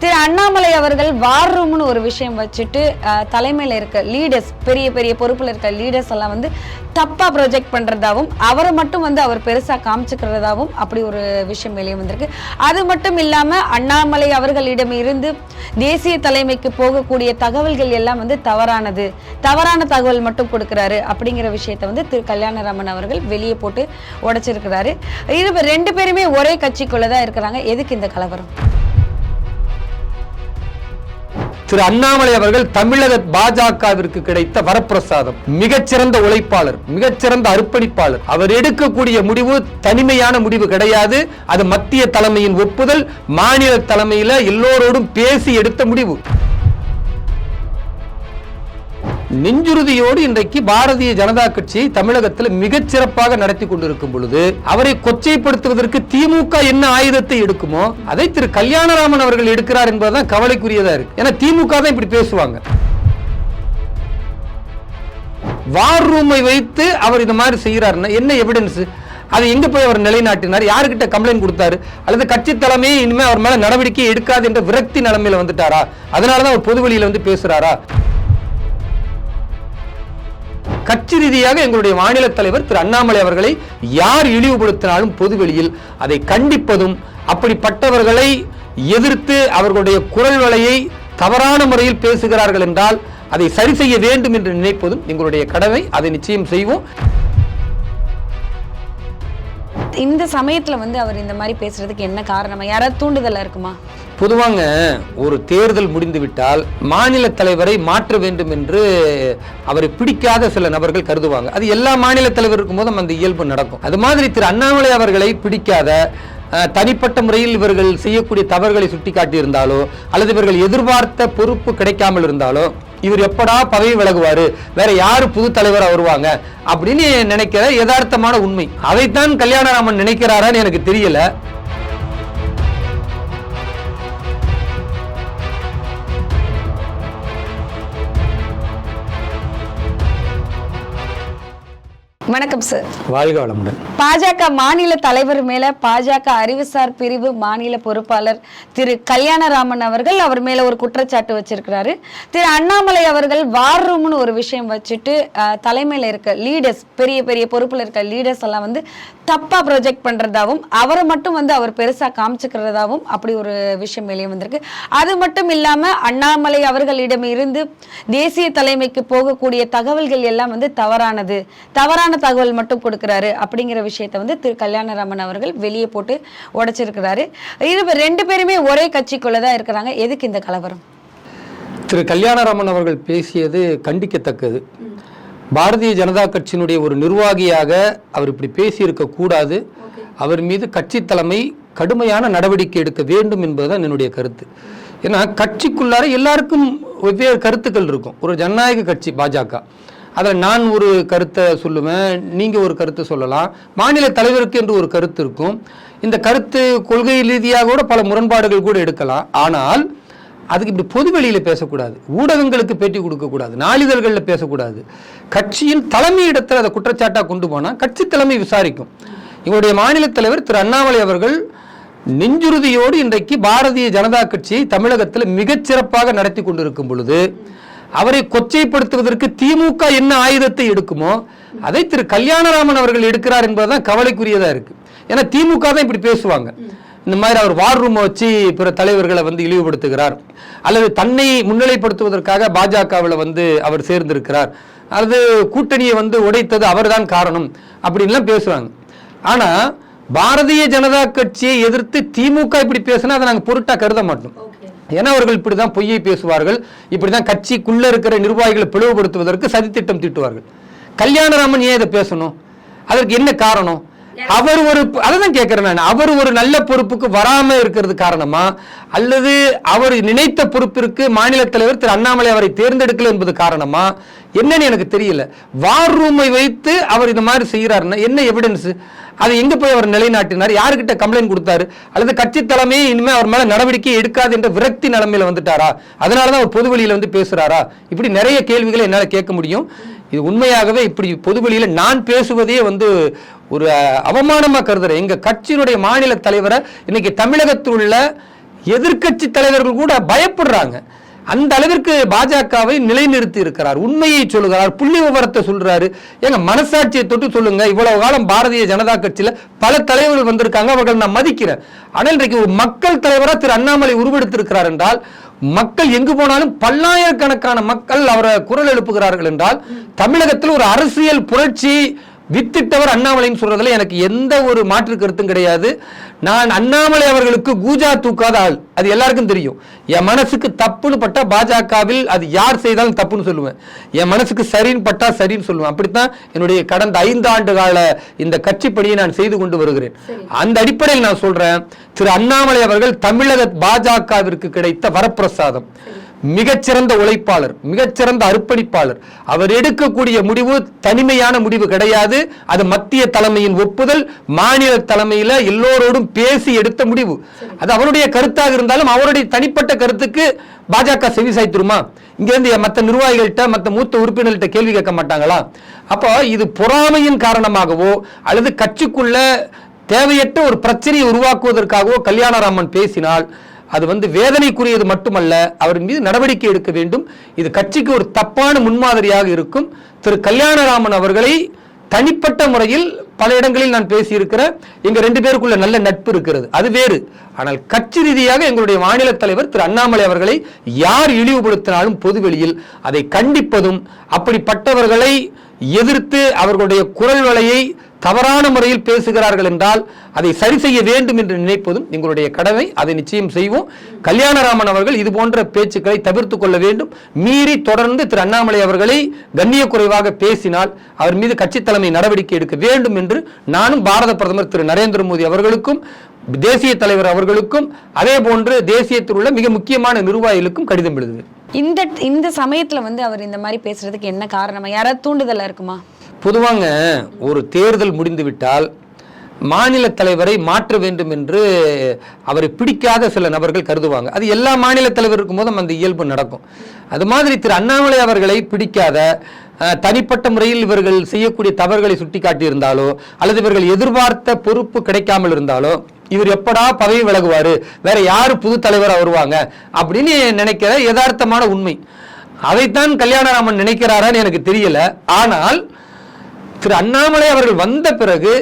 திரு அண்ணாமலை அவர்கள் வார் ரூம்னு ஒரு விஷயம் வச்சுட்டு தலைமையில் இருக்க லீடர்ஸ் பெரிய பெரிய பொறுப்பில் இருக்க லீடர்ஸ் எல்லாம் வந்து தப்பாக ப்ரொஜெக்ட் பண்ணுறதாகவும் அவரை மட்டும் வந்து அவர் பெருசாக காமிச்சுக்கிறதாவும் அப்படி ஒரு விஷயம் வெளியே வந்திருக்கு. அது மட்டும் இல்லாமல் அண்ணாமலை அவர்களிடம் இருந்து தேசிய தலைமைக்கு போகக்கூடிய தகவல்கள் எல்லாம் வந்து தவறானது. தவறான தகவல் மட்டும் கொடுக்குறாரு அப்படிங்கிற விஷயத்த வந்து திரு கல்யாணராமன் அவர்கள் வெளியே போட்டு உடைச்சிருக்கிறாரு. இது ரெண்டு பேருமே ஒரே கட்சிக்குள்ளே தான் இருக்கிறாங்க. எதுக்கு இந்த கலவரம்? திரு அண்ணாமலை அவர்கள் தமிழக பாஜகவிற்கு கிடைத்த வரப்பிரசாதம். மிகச்சிறந்த உழைப்பாளர் மிகச்சிறந்த அர்ப்பணிப்பாளர். அவர் எடுக்கக்கூடிய முடிவு தனிமையான முடிவு கிடையாது. அது மத்திய தலைமையின் ஒப்புதல் மாநில தலைமையில எல்லோரோடும் பேசி எடுத்த முடிவு. நெஞ்சுறுதியோடு இன்றைக்கு பாரதிய ஜனதா கட்சி தமிழகத்தில் மிகச் சிறப்பாக நடத்தி கொண்டிருக்கும் பொழுது அவரை கொச்சைப்படுத்துவதற்கு திமுக என்ன ஆயுதத்தை எடுக்குமோ அதை திரு கல்யாணராமன் அவர்கள் எடுக்கிறார் என்பதுதான் கவலைக்குரியதா இருக்கு. ஏன்னா திமுக தான் இப்படி பேசுவாங்க. வார் ரூமை வைத்து அவர் இந்த மாதிரி செய்கிறாருன்னா என்ன எவிடன்ஸ் அது எங்க போய் அவர் நிலைநாட்டினார்? யாருக்கிட்ட கம்ப்ளைண்ட் கொடுத்தாரு? அல்லது கட்சி தலைமையே இனிமே அவர் மேல நடவடிக்கை எடுக்காது என்ற விரக்தி நிலைமையில வந்துட்டாரா? அதனாலதான் அவர் பொது வெளியில வந்து பேசுறாரா? கட்சி ரீதியாக எங்களுடைய மாநில தலைவர் திரு அண்ணாமலை அவர்களை யார் இழிவுபடுத்தினாலும் பொதுவெளியில் அதை கண்டிப்பதும் அப்படிப்பட்டவர்களை எதிர்த்து அவர்களுடைய குரல் வலையை தவறான முறையில் பேசுகிறார்கள் என்றால் அதை சரி செய்ய வேண்டும் என்று நினைப்பதும் எங்களுடைய கடமை. அதை நிச்சயம் செய்வோம். இந்த சமயத்துல வந்து அவர் இந்த மாதிரி பேசுறதுக்கு என்ன காரணமா? யாராவது தூண்டுதலா இருக்குமா? பொதுவாங்க ஒரு தேர்தல் முடிந்துவிட்டால் மாநில தலைவரை மாற்ற வேண்டும் என்று அவரை பிடிக்காத சில நபர்கள் கருதுவாங்க. அது எல்லா மாநில தலைவர் இருக்கும்போதும் அந்த இயல்பு நடக்கும். அது மாதிரி திரு அண்ணாமலை அவர்களை பிடிக்காத தனிப்பட்ட முறையில் இவர்கள் செய்யக்கூடிய தவறுகளை சுட்டிக்காட்டி இருந்தாலோ அல்லது இவர்கள் எதிர்பார்த்த பொறுப்பு கிடைக்காமல் இருந்தாலோ இவர் எப்படா பதவி விலகுவாரு வேற யாரு புது தலைவராக வருவாங்க அப்படின்னு நினைக்கிற யதார்த்தமான உண்மை. அதைத்தான் கல்யாணராமன் நினைக்கிறாரான்னு எனக்கு தெரியல. வணக்கம் சார் வாழ்க வளமுடன். பாஜக மாநில தலைவர் மேல பாஜக அறிவுசார் பிரிவு மாநில பொறுப்பாளர் திரு கல்யாணராமன் அவர்கள் அவர் மேல ஒரு குற்றச்சாட்டு வச்சிருக்கிறாரு. திரு அண்ணாமலை அவர்கள் வார் ரூம்னு ஒரு விஷயம் வச்சுட்டு தலைமையில இருக்க லீடர்ஸ் பெரிய பெரிய பொறுப்புல இருக்க லீடர்ஸ் எல்லாம் வந்து தப்பா ப்ரொஜெக்ட் பண்றதாவும் அவரை மட்டும் வந்து அவர் பெருசா காமிச்சுக்கிறதாவும் அப்படி ஒரு விஷயம் வெளியே வந்திருக்கு. அது மட்டும் இல்லாம அண்ணாமலை அவர்களிடம் இருந்து தேசிய தலைமைக்கு போகக்கூடிய தகவல்கள் எல்லாம் வந்து தவறானது. தவறான தகவல் மட்டும் கொடுக்கிறாரு அப்படிங்கிற விஷயத்தை வந்து திரு கல்யாணராமன் அவர்கள் வெளியே போட்டு உடைச்சிருக்கிறாரு. இரு ரெண்டு பேருமே ஒரே கட்சிக்குள்ள தான் இருக்கிறாங்க. எதுக்கு இந்த கலவரம்? திரு கல்யாணராமன் அவர்கள் பேசியது கண்டிக்கத்தக்கது. பாரதிய ஜனதா கட்சியினுடைய ஒரு நிர்வாகியாக அவர் இப்படி பேசியிருக்க கூடாது. அவர் மீது கட்சி தலைமை கடுமையான நடவடிக்கை எடுக்க வேண்டும் என்பதுதான் என்னுடைய கருத்து. ஏன்னா கட்சிக்குள்ளார எல்லாருக்கும் வெவ்வேறு கருத்துக்கள் இருக்கும். ஒரு ஜனநாயக கட்சி பாஜக. அதில் நான் ஒரு கருத்தை சொல்லுவேன் நீங்கள் ஒரு கருத்தை சொல்லலாம். மாநில தலைவருக்கு என்று ஒரு கருத்து இருக்கும். இந்த கருத்து கொள்கை ரீதியாக கூட பல முரண்பாடுகள் கூட எடுக்கலாம். ஆனால் அதுக்கு இப்படி பொதுவெளியில் பேசக்கூடாது. ஊடகங்களுக்கு பேட்டி கொடுக்கக்கூடாது. நாளிதழ்களில் பேசக்கூடாது. கட்சியின் தலைமையிடத்தில் அதை குற்றச்சாட்டாக கொண்டு போனால் கட்சி தலைமை விசாரிக்கும். எங்களுடைய மாநில தலைவர் திரு அண்ணாமலை அவர்கள் நெஞ்சுறுதியோடு இன்றைக்கு பாரதிய ஜனதா கட்சியை தமிழகத்தில் மிகச் சிறப்பாக நடத்தி கொண்டிருக்கும் பொழுது அவரை கொச்சைப்படுத்துவதற்கு திமுக என்ன ஆயுதத்தை எடுக்குமோ அதை திரு கல்யாணராமன் அவர்கள் எடுக்கிறார் என்பதுதான் கவலைக்குரியதா இருக்கு. ஏன்னா திமுக தான் இப்படி பேசுவாங்க. இந்த மாதிரி அவர் வார் ரூமை வச்சு பிற தலைவர்களை வந்து இழிவுபடுத்துகிறார். அல்லது தன்னை முன்னிலைப்படுத்துவதற்காக பாஜகவில் வந்து அவர் சேர்ந்திருக்கிறார். அல்லது கூட்டணியை வந்து உடைத்தது அவர்தான் காரணம் அப்படின்லாம் பேசுவாங்க ஆனா பாரதிய ஜனதா கட்சியை எதிர்த்து திமுக இப்படி பேசினா அதை நாங்கள் பொருட்டா கருத மாட்டோம். ஏன்னா அவர்கள் இப்படிதான் பொய்யை பேசுவார்கள் இப்படி தான் கட்சிக்குள்ளே இருக்கிற நிர்வாகிகளை பிளவுபடுத்துவதற்கு சதித்திட்டம் தீட்டுவார்கள். கல்யாணராமன் ஏன் இதை பேசணும்? அதற்கு என்ன காரணம்? அவர் ஒரு அதான் கேட்கிறேன் நான். அவர் ஒரு நல்ல பொறுப்புக்கு வராம இருக்கிறது காரணமா? அல்லது அவர் நினைத்த பொறுப்பிற்கு மாநில தலைவர் திரு அண்ணாமலை அவரை தேர்ந்தெடுக்கல என்பது காரணமா? என்னன்னு எனக்கு தெரியல. வார் ரூமை வைத்து அவர் இந்த மாதிரி செய்யறாருன்னா என்ன எவிடன்ஸ் அது எங்க போய் அவர் நிலைநாட்டினார்? யாருக்கிட்ட கம்ப்ளைண்ட் கொடுத்தாரு? அல்லது கட்சி தலைமையே இனிமே அவர் மேல நடவடிக்கை எடுக்காது என்ற விரக்தி நிலைமையில வந்துட்டாரா? அதனாலதான் அவர் பொதுவெளியில வந்து பேசுறாரா? இப்படி நிறைய கேள்விகளை என்னால கேட்க முடியும். இது உண்மையாகவே இப்படி பொதுவெளியில நான் பேசுவதே வந்து ஒரு அவமானமாக அவமானமா கருதுறேன் கட்சியினுடைய மாநில தலைவரை இன்னைக்கு தமிழகத்தில் உள்ள எதிர்க்கட்சி தலைவர்கள் கூட பயப்படுறாங்க. அந்த அளவிற்கு பாஜகவை நிலைநிறுத்தி இருக்கிறார். உண்மையை சொல்லுகிறார். புள்ளி விவரத்தை சொல்றாரு. எங்க மனசாட்சியை தொட்டு சொல்லுங்க. இவ்வளவு காலம் பாரதிய ஜனதா கட்சியில பல தலைவர்கள் வந்திருக்காங்க. அவர்கள் நான் மதிக்கிறேன். ஆனால் இன்றைக்கு ஒரு மக்கள் தலைவராக திரு அண்ணாமலை உருவெடுத்திருக்கிறார் என்றால் மக்கள் எங்கு போனாலும் பல்லாயிரக்கணக்கான மக்கள் அவரை குரல் எழுப்புகிறார்கள் என்றால் தமிழகத்தில் ஒரு அரசியல் புரட்சி வித்திட்டவர் அண்ணாமலைன்னு சொல்றதுல எனக்கு எந்த ஒரு மாற்று கருத்தும் கிடையாது. நான் அண்ணாமலை அவர்களுக்கு கூஜா தூக்காத ஆள். அது எல்லாருக்கும் தெரியும். என் மனசுக்கு தப்புன்னு பட்டா பாஜகவில் அது யார் செய்தாலும் தப்புன்னு சொல்லுவேன். என் மனசுக்கு சரின்னு பட்டா சரின்னு சொல்லுவேன். அப்படித்தான் என்னுடைய கடந்த ஐந்து ஆண்டு கால இந்த கட்சி பணியை நான் செய்து கொண்டு வருகிறேன். அந்த அடிப்படையில் நான் சொல்றேன் திரு அண்ணாமலை அவர்கள் தமிழக பாஜகவிற்கு கிடைத்த வரப்பிரசாதம். மிகச்சிறந்த உழைப்பாளர் மிகச்சிறந்த அர்ப்பணிப்பாளர். அவர் எடுக்கக்கூடிய முடிவு தனிமையான முடிவு கிடையாது. அது மத்திய தலைமையின் ஒப்புதல் மாநில தலைமையில் எல்லோரோடும் பேசி எடுத்த முடிவு. அது அவருடைய கருத்தாக இருந்தாலும் அவருடைய தனிப்பட்ட கருத்துக்கு பாஜக செவி சாய்த்துருமா? இங்கேருந்து மற்ற நிர்வாகிகள்கிட்ட மற்ற மூத்த உறுப்பினர்கள்ட்ட கேள்வி கேட்க மாட்டாங்களா? அப்போ இது பொறாமையின் காரணமாகவோ அல்லது கட்சிக்குள்ள தேவையற்ற ஒரு பிரச்சனையை உருவாக்குவதற்காகவோ கல்யாணராமன் பேசினால் அது வந்து வேதனைக்குரியது மட்டுமல்ல அவர் மீது நடவடிக்கை எடுக்க வேண்டும். இது கட்சிக்கு ஒரு தப்பான முன்மாதிரியாக இருக்கும். திரு கல்யாணராமன் அவர்களை தனிப்பட்ட முறையில் பல இடங்களில் நான் பேசியிருக்கிறேன் எங்க ரெண்டு பேருக்குள்ள நல்ல நட்பு இருக்கிறது. அது வேறு. ஆனால் கட்சி ரீதியாக எங்களுடைய மாநில தலைவர் திரு அண்ணாமலை அவர்களை யார் இழிவுபடுத்தினாலும் பொதுவெளியில் அதை கண்டிப்பதும் அப்படிப்பட்டவர்களை எதிர்த்து அவர்களுடைய குரல் வலையை தவறான முறையில் பேசுகிறார்கள் என்றால் அதை சரி செய்ய வேண்டும் என்று நினைப்பதும் எங்களுடைய கடமை. அதை நிச்சயம் செய்வோம். கல்யாணராமன் அவர்கள் இது போன்ற பேச்சுக்களை தவிர்த்து கொள்ள வேண்டும். மீறி தொடர்ந்து திரு அண்ணாமலை அவர்களை கண்ணிய குறைவாக பேசினால் அவர் மீது கட்சி தலைமை நடவடிக்கை எடுக்க வேண்டும் என்று நானும் பாரத பிரதமர் திரு நரேந்திர மோடி அவர்களுக்கும் தேசிய தலைவர் அவர்களுக்கும் அதே போன்று தேசியத்தில் உள்ள மிக முக்கியமான நிர்வாகிகளுக்கும் கடிதம் எழுதுவேன். இந்த இந்த சமயத்துல வந்து அவர் இந்த மாதிரி பேசுறதுக்கு என்ன காரணமா? யாராவது தூண்டுதலா இருக்குமா? பொதுவாங்க ஒரு தேர்தல் முடிந்துவிட்டால் மாநில தலைவரை மாற்ற வேண்டும் என்று அவரை பிடிக்காத சில நபர்கள் கருதுவாங்க. அது எல்லா மாநில தலைவர் போதும் அந்த இயல்பு நடக்கும். அது மாதிரி திரு அண்ணாமலை அவர்களை பிடிக்காத தனிப்பட்ட முறையில் இவர்கள் செய்யக்கூடிய தவறுகளை சுட்டிக்காட்டி இருந்தாலோ அல்லது இவர்கள் எதிர்பார்த்த பொறுப்பு கிடைக்காமல் இருந்தாலோ இவர் எப்படா பதவி விலகுவார் வேற யார் புது தலைவராக வருவாங்க அப்படின்னு நினைக்கிற யதார்த்தமான உண்மை. அதைத்தான் கல்யாணராமன் நினைக்கிறாரான்னு எனக்கு தெரியல. ஆனால் திரு அண்ணாமலை அவர்கள் வந்த பிறகு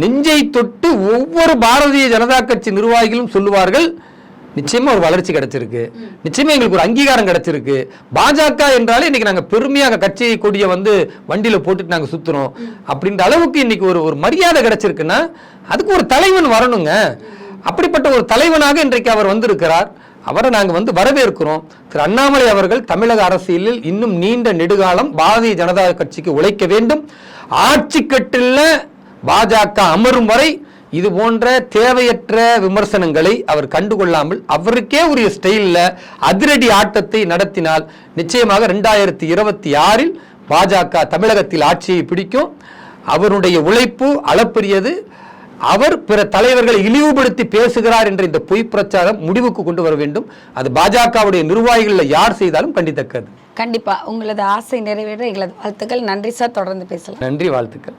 நெஞ்சை தொட்டு ஒவ்வொரு பாரதிய ஜனதா கட்சி நிர்வாகிகளும் சொல்லுவார்கள் நிச்சயமா ஒரு வளர்ச்சி கிடைச்சிருக்கு. நிச்சயமா எங்களுக்கு ஒரு அங்கீகாரம் கிடைச்சிருக்கு. பாஜக என்றாலே இன்னைக்கு நாங்க பெருமையாக கட்சி கொடியை வந்து வண்டியில போட்டுட்டு நாங்க சுத்துறோம். அப்படின்ற அளவுக்கு இன்னைக்கு ஒரு ஒரு மரியாதை கிடைச்சிருக்குன்னா அதுக்கு ஒரு தலைவன் வரணுங்க. அப்படிப்பட்ட ஒரு தலைவனாக இன்றைக்கு அவர் வந்திருக்கிறார். அவரை நாங்கள் வந்து வரவேற்கிறோம். திரு அண்ணாமலை அவர்கள் தமிழக அரசியலில் இன்னும் நீண்ட நெடுகாலம் பாரதிய ஜனதா கட்சிக்கு உழைக்க வேண்டும். ஆட்சி கட்டில் பாஜக அமரும் வரை இது போன்ற தேவையற்ற விமர்சனங்களை அவர் கண்டுகொள்ளாமல் அவருக்கே உரிய ஸ்டைலில் அதிரடி ஆட்டத்தை நடத்தினால் நிச்சயமாக ரெண்டாயிரத்தி இருபத்தி ஆறில் பாஜக தமிழகத்தில் ஆட்சியை பிடிக்கும். அவருடைய உழைப்பு அளப்பரியது. அவர் பிற தலைவர்களை இழிவுபடுத்தி பேசுகிறார் என்ற இந்த பொய் பிரச்சாரம் முடிவுக்கு கொண்டு வர வேண்டும். அது பாஜகவுடைய நிர்வாகிகளில் யார் செய்தாலும் கண்டித்தக்கது. கண்டிப்பா. உங்களது ஆசை நிறைவேற எங்களது வாழ்த்துக்கள். நன்றி சார். தொடர்ந்து பேசலாம். நன்றி வாழ்த்துக்கள்.